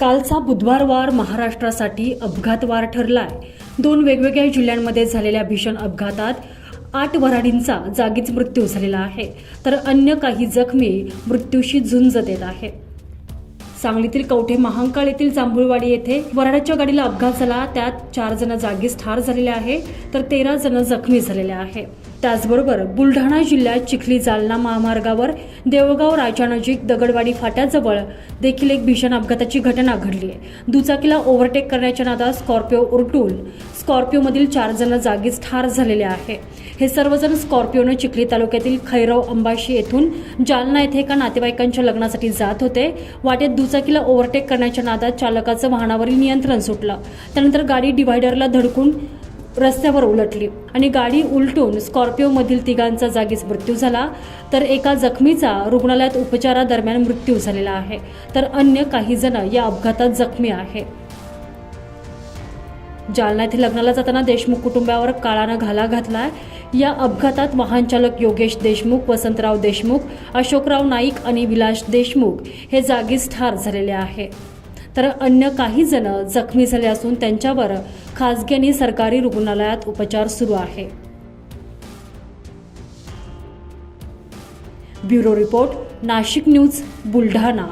कालचा बुधवारवार महाराष्ट्रासाठी अपघातवार ठरलाय. दोन वेगवेगळ्या जिल्ह्यांमध्ये झालेल्या भीषण अपघातात आठ वराडींचा जागीच मृत्यू झालेला आहे. तर अन्य काही जखमी मृत्यूशी झुंज देत आहे सांगलीतील कवठे महांकाळ येथील जांभूळवाडी येथे वराडाच्या गाडीला अपघात झाला. त्यात चार जण जागीच ठार झालेले आहे. तर तेरा जण जखमी झालेले आहे. त्याचबरोबर बुलढाणा जिल्ह्यात चिखली जालना महामार्गावर देवगाव राजानजीक दगडवाडी फाट्याजवळ देखील एक भीषण अपघाताची घटना घडली आहे. दुचाकीला ओव्हरटेक करण्याच्या नादात स्कॉर्पिओ उरटून स्कॉर्पिओमधील चार जण जागीच ठार झालेले आहे. हे सर्वजण स्कॉर्पिओनं चिखली तालुक्यातील खैरव अंबाशी येथून जालना येथे एका नातेवाईकांच्या लग्नासाठी जात होते. वाटेत दुचाकीला ओव्हरटेक करण्याच्या नादात चालकाचं वाहनावरील नियंत्रण सुटलं. त्यानंतर गाडी डिव्हायडरला धडकून रस्त्यावर उलटली आणि गाडी उलटून स्कॉर्पिओमधील तिघांचा जागीच मृत्यू झाला. तर एका जखमीचा रुग्णालयात उपचारादरम्यान मृत्यू झालेला आहे. तर अन्य काही जण या अपघातात जखमी आहे. जालना येथे लग्नाला जाताना देशमुख कुटुंबावर काळानं घाला घातलाय. या अपघातात वाहन चालक योगेश देशमुख वसंतराव देशमुख अशोकराव नाईक आणि विलास देशमुख हे जागीच ठार झालेले आहे. तर अन्य काही जण जखमी झाले असून त्यांच्यावर खासगी आणि सरकारी रुग्णालयात उपचार सुरू आहे. Bureau report Nashik news Buldhana.